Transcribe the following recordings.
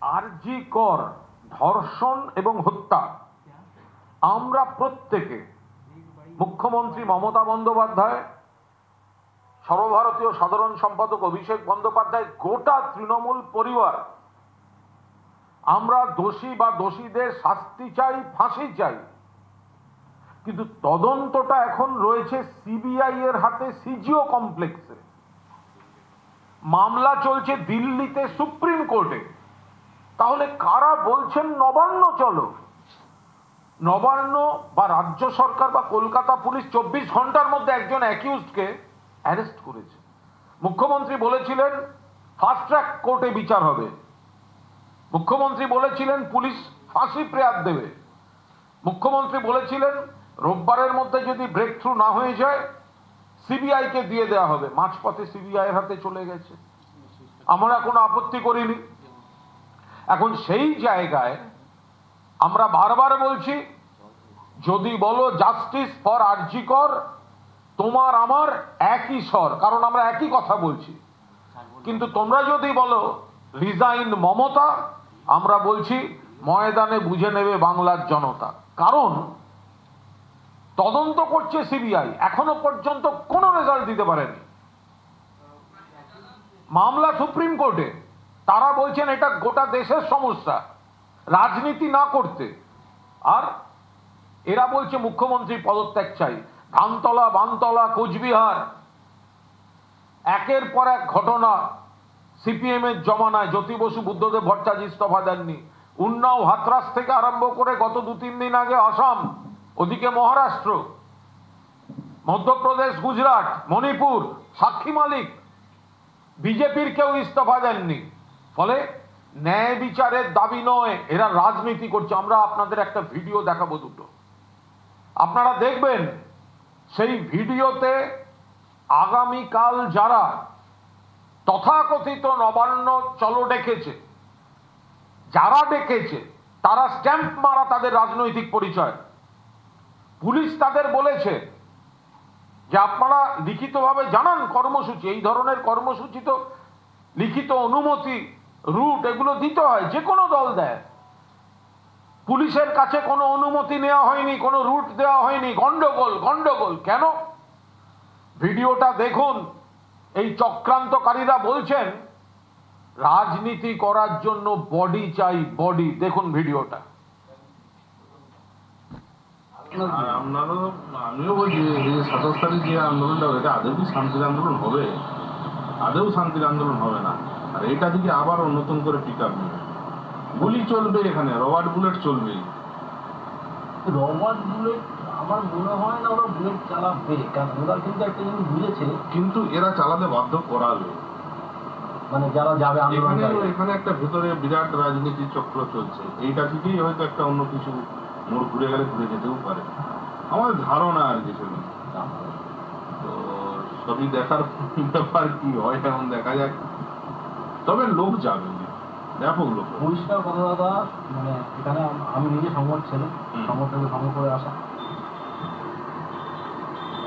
আরজি কর, ধর্ষণ এবং হত্যা। আমরা প্রত্যেকে মুখ্যমন্ত্রী মমতা বন্দ্যোপাধ্যায়, সর্বভারতীয় সাধারণ সম্পাদক অভিষেক বন্দ্যোপাধ্যায়, গোটা তৃণমূল পরিবার, আমরা দোষী বা দোষীদের শাস্তি চাই, ফাঁসি চাই। কিন্তু তদন্তটা এখন রয়েছে সিবিআই এর হাতে, সিজিও কমপ্লেক্সে। মামলা চলছে দিল্লিতে সুপ্রিম কোর্টে। তাহলে কারা বলছেন নবান্ন চলো? নবান্ন বা রাজ্য সরকার বা কলকাতা পুলিশ চব্বিশ ঘণ্টার মধ্যে একজন অ্যাকিউজকে অ্যারেস্ট করেছে। মুখ্যমন্ত্রী বলেছিলেন, ফাস্ট ট্র্যাক কোর্টে বিচার হবে। মুখ্যমন্ত্রী বলেছিলেন, পুলিশ ফাঁসি প্রেয়ার দেবে। মুখ্যমন্ত্রী বলেছিলেন, রোববারের মধ্যে যদি ব্রেক থ্রু না হয়ে যায়, সিবিআইকে দিয়ে দেওয়া হবে। মাঝপথে সিবিআই এর হাতে চলে গেছে। আমরা কোনো আপত্তি করিনি। এখন সেই জায়গায় আমরা বারবার বলছি, যদি বলো জাস্টিস ফর আরজিকর তোমার আমার একই স্বর, কারণ আমরা একই কথা বলছি। কিন্তু তোমরা যদি বলো রিজাইন মমতা, আমরা বলছি ময়দানে বুঝে নেবে বাংলার জনতা। কারণ তদন্ত করছে সিবিআই, এখনও পর্যন্ত কোনো রেজাল্ট দিতে পারেনি। মামলা সুপ্রিম কোর্টে। তারা বলছেন এটা গোটা দেশের সমস্যা। রাজনীতি না করতে। আর এরা বলছে মুখ্যমন্ত্রী পদত্যাগ চাই। ধানতলা, বানতলা, কোচবিহার। একের পর এক ঘটনা সিপিএম এর জমানায়। জ্যোতি বসু, বুদ্ধদেব ভট্টাচার্য ইস্তফা দেননি। উন্নাও হাতরাস থেকে আরম্ভ করে গত দু তিন দিন আগে আসাম, ওদিকে মহারাষ্ট্র, মধ্যপ্রদেশ, গুজরাট, মণিপুর, সাক্ষী মালিক। বিজেপির কেউ ইস্তফা দেননি। ফলে ন্যায় বিচারের দাবি নয়, এরা রাজনীতি করছে। আমরা আপনাদের একটা ভিডিও দেখাবো দুটো। আপনারা দেখবেন, সেই ভিডিওতে আগামীকাল যারা তথাকথিত নবান্ন চলো ডেকেছে, যারা ডেকেছে, তারা স্ট্যাম্প মারা তাদের রাজনৈতিক পরিচয়। পুলিশ তাদের বলেছে যে আপনারা লিখিতভাবে জানান কর্মসূচি, এই ধরনের কর্মসূচি তো লিখিত অনুমতি রুট এগুলো দিতে হয়, যে কোনো দল দেয়। পুলিশের কাছে কোনো অনুমতি নেওয়া হয়নি, কোনো রুট দেওয়া হয়নি, গন্ডগোল গন্ডগোল, কেন? ভিডিওটা দেখুন, এই চক্রান্তকারীরা বলছেন, রাজনীতি করার জন্য বডি চাই বডি দেখুন ভিডিওটা। আন্দোলন হবে? আদৌ শান্তির আন্দোলন হবে না। আর এটা দিকে আবার নতুন করে পিক আপ নেবে গুলি চলবে এখানে রবার্ট বুলেট চলবে। রবার্ট বুলেট আমার মনে হয় না ওরা বুলেট চালাবে কারণ ওরা কিন্তু একটা জিনিস বুঝেছে। কিন্তু এরা চালাতে বাধ্য করাবে মানে যারা যাবে এখানে এখানে একটা ভেতরে বিরাট রাজনীতি চক্র চলছে। এইটা থেকেই হয়তো একটা অন্য কিছু মোড় ঘুরে গেলে ঘুরে যেতেও পারে। আমার ধারণা আর কিছু তো সবই দেখার ব্যাপার কি হয় এখন দেখা যাক। তবে লোক যাবে। ব্যাপক লোক পরিষ্কার কথা দাদা মানে এখানে আমি নিজে সংবাদ ছেলে। সংবাদ থেকে সংগ্রহ করে আসা।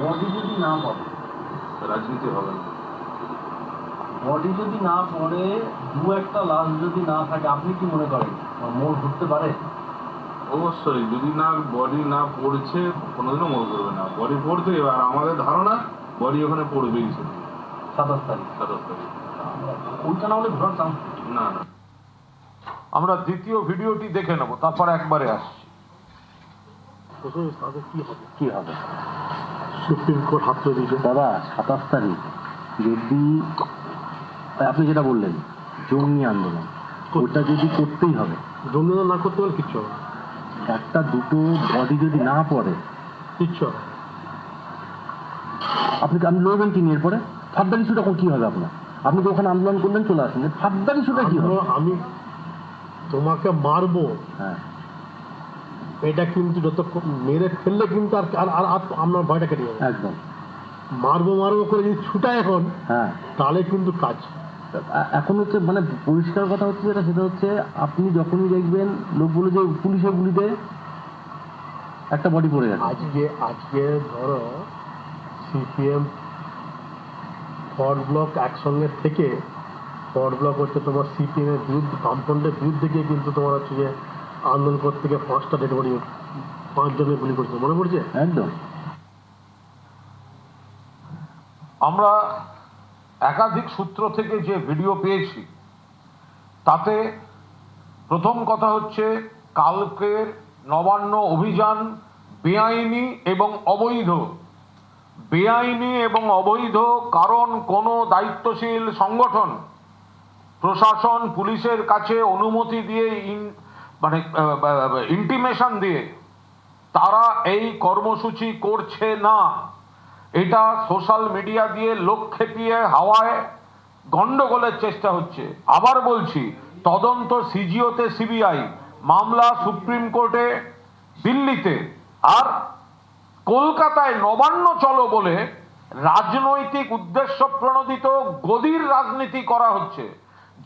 বডি যদি না পড়ে রাজনীতি হবে না। বডি যদি না পড়ে দু একটা লাশ যদি না থাকে আপনি কি মনে করেন? মোড় ঘুরতে পারে? অবশ্যই যদি না বডি না পড়ছে কোনোদিনও মনে করবে না। বডি পড়ছে এবার আমাদের ধারণা বডি ওখানে পড়বেই সাতাশ তারিখ। সাতাশ তারিখ। ওইটা না হলে ঘোরার চান্স না না। আমরা দ্বিতীয় ভিডিওটি দেখে নেব তারপর একবারে আসছি। কি হবে? সুপ্রিম কোর্ট হাত দিয়েছে। দাদা সাতাশ তারিখ যদি আপনি যেটা বললেন জঙ্গি আন্দোলন ওটা যদি করতেই হবে। জঙ্গিদল না করতে পারলে কিচ্ছু হবে না। একটা দুটো বডি যদি না পড়ে। কিচ্ছু হবে। আপনি আপনি লড়বেন কি নিয়ে এরপরে? ফাদ্দার ইস্যুটা কি হবে আপনার? আপনি তো ওখানে আন্দোলন করলেন চলে আসেন। ফাদ্দার ইস্যুটা কি আমরা- আমি তোমাকে মারবো। হ্যাঁ। এটা কিন্তু যত মেরে ফেললে কিন্তু আর আর আর আপনার ভয়টা কেটে যাবে। একদম। মারবো মারবো করে যদি ছুটায় এখন হ্যাঁ। তাহলে কিন্তু কাজ। এখন হচ্ছে মানে পরিষ্কার কথা হচ্ছে যেটা সেটা হচ্ছে আপনি যখনই দেখবেন লোকগুলো যে পুলিশের গুলিতে একটা বডি পড়ে গেছে। আজকে আজকে ধরো সিপিএম ফ্রন্ট ব্লক একসঙ্গে থেকে ফর ব্লক হচ্ছে তোমার সিপিএম এর বিরুদ্ধে বামফ্রন্টের বিরুদ্ধে গিয়ে কিন্তু তোমার হচ্ছে যে আন্দোলন করতে গিয়ে পাঁচটা ডেড বডি পাঁচজনের গুলি করছে। মনে পড়ছে? একদম। আমরা একাধিক সূত্র থেকে যে ভিডিও পেয়েছি তাতে প্রথম কথা হচ্ছে কালকের নবান্ন অভিযান বেআইনি এবং অবৈধ। বেআইনি এবং অবৈধ কারণ কোনো দায়িত্বশীল সংগঠন, প্রশাসন, পুলিশের কাছে অনুমতি দিয়ে মানে ইন্টিমেশন দিয়ে তারা এই কর্মসূচি করছে না। এটা সোশ্যাল মিডিয়া দিয়ে লোক খেপিয়ে হাওয়ায় গন্ডগোলের চেষ্টা হচ্ছে। আবার বলছি, তদন্ত সিজিওতে সিবিআই, মামলা সুপ্রিম কোর্টে, দিল্লিতে। আর কলকাতায় নবান্ন চলো বলে রাজনৈতিক উদ্দেশ্য প্রণোদিত গদির রাজনীতি করা হচ্ছে,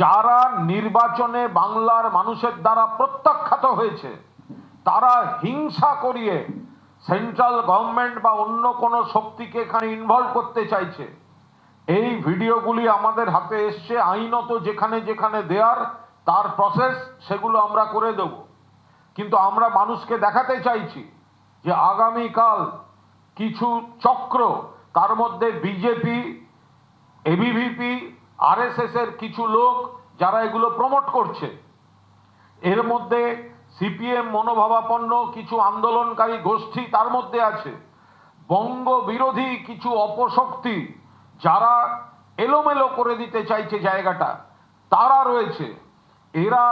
যারা নির্বাচনে বাংলার মানুষের দ্বারা প্রত্যাখ্যাত হয়েছে। তারা হিংসা করিয়ে সেন্ট্রাল গভর্নমেন্ট বা অন্য কোনো শক্তিকে এখানে ইনভলভ করতে চাইছে। এই ভিডিওগুলি আমাদের হাতে এসছে আইনত যেখানে যেখানে দেয়ার, তার প্রসেস সেগুলো আমরা করে দেব। কিন্তু আমরা মানুষকে দেখাতে চাইছি যে আগামীকাল কিছু চক্র, তার মধ্যে বিজেপি এবিভিপি এর কিছু লোক যারা এগুলো প্রমোট করছে। এর মধ্যে সিপিএম মনোভাবাপন্ন কিছু আন্দোলনকারী গোষ্ঠী তার মধ্যে আছে। বঙ্গ বিরোধী কিছু অপশক্তি যারা এলোমেলো করে দিতে চাইছে জায়গাটা, তারা রয়েছে। এরা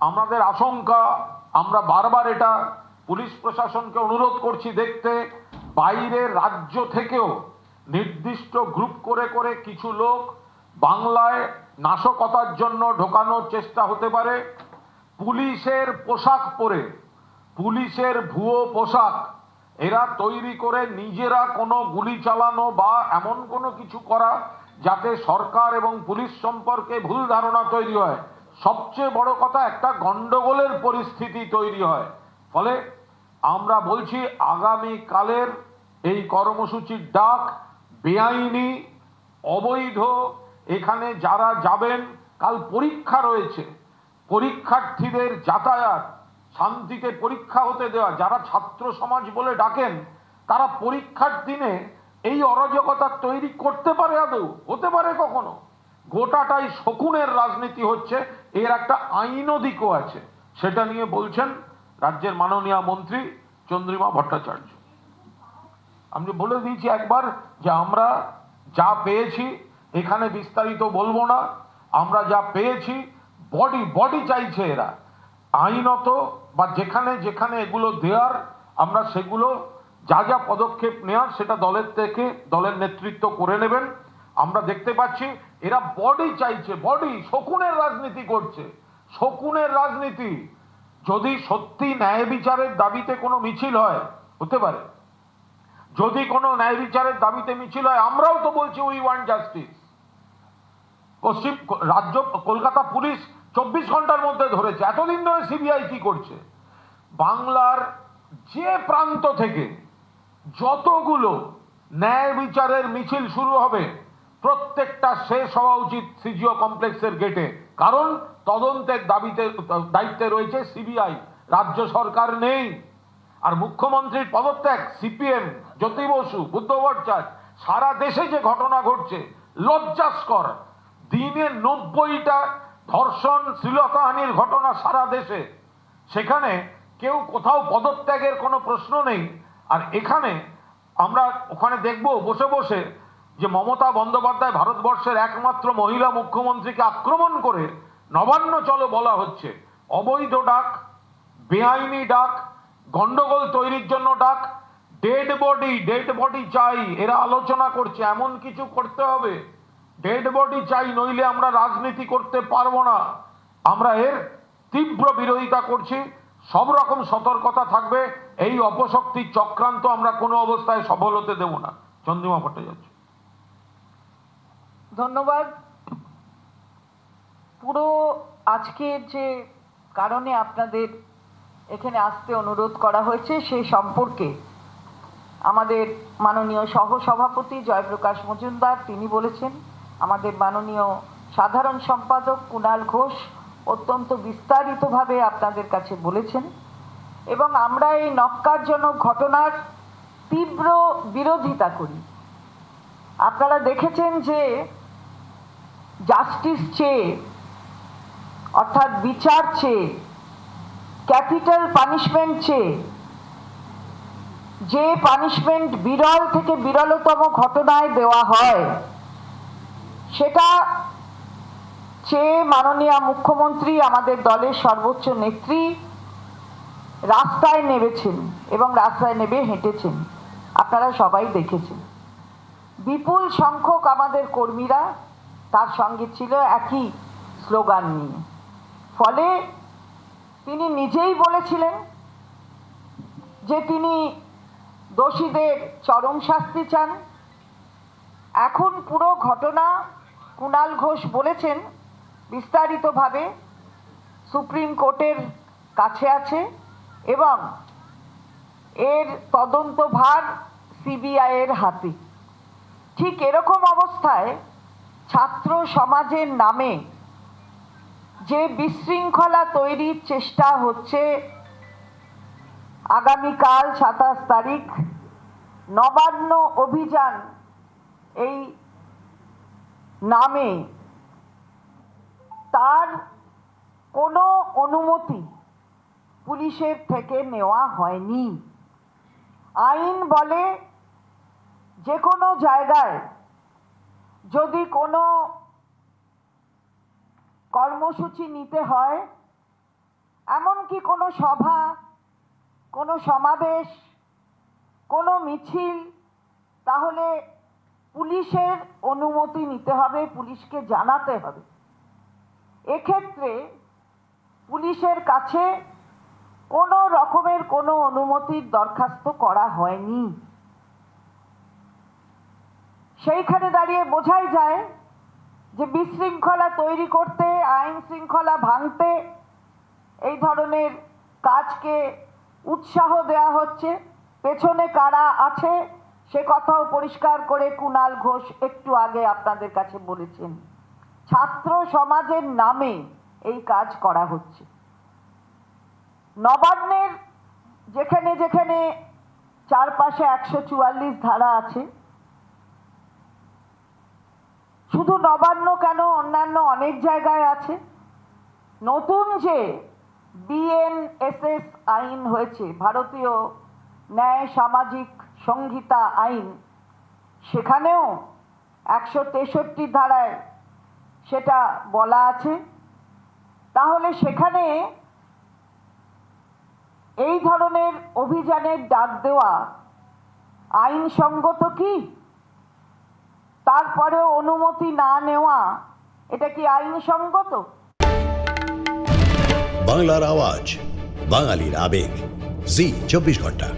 আমাদের আশঙ্কা, আমরা বারবার এটা পুলিশ প্রশাসনকে অনুরোধ করছি দেখতে বাইরের রাজ্য থেকেও নির্দিষ্ট গ্রুপ করে করে কিছু লোক বাংলায় নাশকতার জন্য ঢোকানোর চেষ্টা হতে পারে। পুলিশের পোশাক পরে, পুলিশের ভুয়ো পোশাক, এরা তৈরি করে নিজেরা কোনো গুলি চালানো বা এমন কোনো কিছু করা যাতে সরকার এবং পুলিশ সম্পর্কে ভুল ধারণা তৈরি হয়। সবচেয়ে বড় কথা একটা গন্ডগোলের পরিস্থিতি তৈরি হয়। ফলে আমরা বলছি আগামী কালের এই কর্মসূচির ডাক, বেআইনি, অবৈধ, এখানে যারা যাবেন, কাল পরীক্ষা রয়েছে। পরীক্ষার্থীদের যাতায়াত, শান্তিতে পরীক্ষা হতে দেওয়া, যারা ছাত্র সমাজ বলে ডাকেন, তারা পরীক্ষার দিনে এই অরাজকতা তৈরি করতে পারে আদৌ? হতে পারে কখনো? গোটাটাই শকুনের রাজনীতি হচ্ছে, এর একটা আইন দিকও আছে। সেটা নিয়ে বলছেন রাজ্যের মাননীয় মন্ত্রী চন্দ্রিমা ভট্টাচার্য। আমি বলে দিয়েছি একবার যে আমরা যা পেয়েছি, এখানে বিস্তারিত বলব না। আমরা যা পেয়েছি বডি বডি চাইছে এরা। আইনত বা যেখানে যেখানে এগুলো দেওয়ার আমরা সেগুলো যা যা পদক্ষেপ নেওয়ার সেটা দলের থেকে, দলের নেতৃত্ব করে নেবেন। আমরা দেখতে পাচ্ছি এরা বডি চাইছে বডি শকুনের রাজনীতি করছে। শকুনের রাজনীতি। যদি সত্যি ন্যায় বিচারের দাবিতে কোনো মিছিল হয়, হতে পারে। যদি কোনো ন্যায় বিচারের দাবিতে মিছিল হয়, আমরাও তো বলছি উই ওয়ান্ট জাস্টিস পশ্চিম রাজ্য, কলকাতা পুলিশ চব্বিশ ঘণ্টার মধ্যে ধরেছে। এতদিন ধরে সিবিআই কি করছে? বাংলার যে প্রান্ত থেকে যতগুলো ন্যায় বিচারের মিছিল শুরু হবে, প্রত্যেকটা শেষ হওয়া উচিত সিজিও কমপ্লেক্সের গেটে কারণ তদন্তের দাবিতে, দায়িত্বে রয়েছে সিবিআই। রাজ্য সরকার নেই। আর মুখ্যমন্ত্রীর পদত্যাগ, সিপিএম, জ্যোতি বসু বুদ্ধ ভট্টাচার্য সারা দেশে যে ঘটনা ঘটছে, লজ্জাস্কর। দিনে নব্বইটা ধর্ষণ শ্লীলতাহানির ঘটনা সারা দেশে। সেখানে কেউ কোথাও পদত্যাগের কোনো প্রশ্ন নেই। আর এখানে আমরা ওখানে দেখব, বসে বসে যে মমতা বন্দ্যোপাধ্যায় ভারতবর্ষের একমাত্র মহিলা মুখ্যমন্ত্রীকে আক্রমণ করে নবান্ন চলো বলা হচ্ছে। অবৈধ ডাক, বেআইনি ডাক, গন্ডগোল তৈরির জন্য ডাক, ডেড বডি ডেড বডি চাই, এরা আলোচনা করছে, এমন কিছু করতে হবে। ডেড বডি চাই, নইলে আমরা রাজনীতি করতে পারব না। আমরা এর তীব্র বিরোধিতা করছি, সব রকম সতর্কতা থাকবে, এই অপশক্তির চক্রান্ত আমরা কোনো অবস্থায় সফল হতে দেব না। চন্দ্রিমা ভট্টাচার্য। ধন্যবাদ। পুরো আজকের যে কারণে আপনাদের এখানে আসতে অনুরোধ করা হয়েছে সেই সম্পর্কে আমাদের মাননীয় সহসভাপতি জয়প্রকাশ মজুমদার, তিনি বলেছেন, আমাদের মাননীয় সাধারণ সম্পাদক কুণাল ঘোষ অত্যন্ত বিস্তারিতভাবে আপনাদের কাছে বলেছেন এবং আমরা এই নক্কারজনক ঘটনার তীব্র বিরোধিতা করি। আপনারা দেখেছেন যে জাস্টিস চেয়ে অর্থাৎ বিচার চেয়ে, ক্যাপিটাল পানিশমেন্ট চেয়ে, যে পানিশমেন্ট বিরল থেকে বিরলতম ঘটনায় দেওয়া হয়, সেটা চেয়ে মাননীয় মুখ্যমন্ত্রী আমাদের দলের সর্বোচ্চ নেত্রী রাস্তায় নেমেছেন এবং রাস্তায় নেমে হেঁটেছেন। আপনারা সবাই দেখেছেন। বিপুল সংখ্যক আমাদের কর্মীরা তার সঙ্গে ছিল একই স্লোগান নিয়ে। ফলে তিনি নিজেই বলেছিলেন যে তিনি দোষীদের চরম শাস্তি চান। এখন পুরো ঘটনা কুণাল ঘোষ বলেছেন বিস্তারিতভাবে। সুপ্রিম কোর্টের কাছে আছে এবং এর তদন্তভার সিবিআইয়ের হাতে। ঠিক এরকম অবস্থায় ছাত্র সমাজের নামে যে বিশৃঙ্খলা তৈরির চেষ্টা হচ্ছে আগামীকাল সাতাশ তারিখ, নবান্ন অভিযান এই নামে। তার কোনো অনুমতি পুলিশের থেকে নেওয়া হয়নি। আইন বলে যে কোনো জায়গায় যদি কোনো কর্মসূচি নিতে হয় এমনকি কোনো সভা, কোনো সমাবেশ, কোনো মিছিল? তাহলে পুলিশের অনুমতি নিতে হবে, পুলিশকে জানাতে হবে। এক্ষেত্রে পুলিশের কাছে কোনো রকমের কোনো অনুমতির দরখাস্ত করা হয়নি। সেইখানে দাঁড়িয়ে বোঝাই যায় যে বিশৃঙ্খলা তৈরি করতে, আইন শৃঙ্খলা ভাঙতে এই ধরনের কাজকে উৎসাহ দেওয়া হচ্ছে। পেছনে কারা আছে, সে কথাও পরিষ্কার করে কুণাল ঘোষ একটু আগে আপনাদের কাছে বলেছেন। ছাত্র সমাজের নামে এই কাজ করা হচ্ছে। নবান্নের যেখানে যেখানে চারপাশে একশো চুয়াল্লিশ ধারা আছে শুধু নবান্ন কেন? অন্যান্য অনেক জায়গায় আছে। নতুন যে বিএনএসএস আইন হয়েছে, ভারতীয় ন্যায় সামাজিক সংহিতা আইন, সেখানেও একশো তেষট্টি ধারায় সেটা বলা আছে। তাহলে সেখানে এই ধরনের অভিযানের ডাক দেওয়া আইনসঙ্গত কি? তারপরেও অনুমতি না নেওয়া এটা কি আইনসঙ্গত? বাংলার আওয়াজ বাঙালির আবেগ। জি চব্বিশ ঘণ্টা।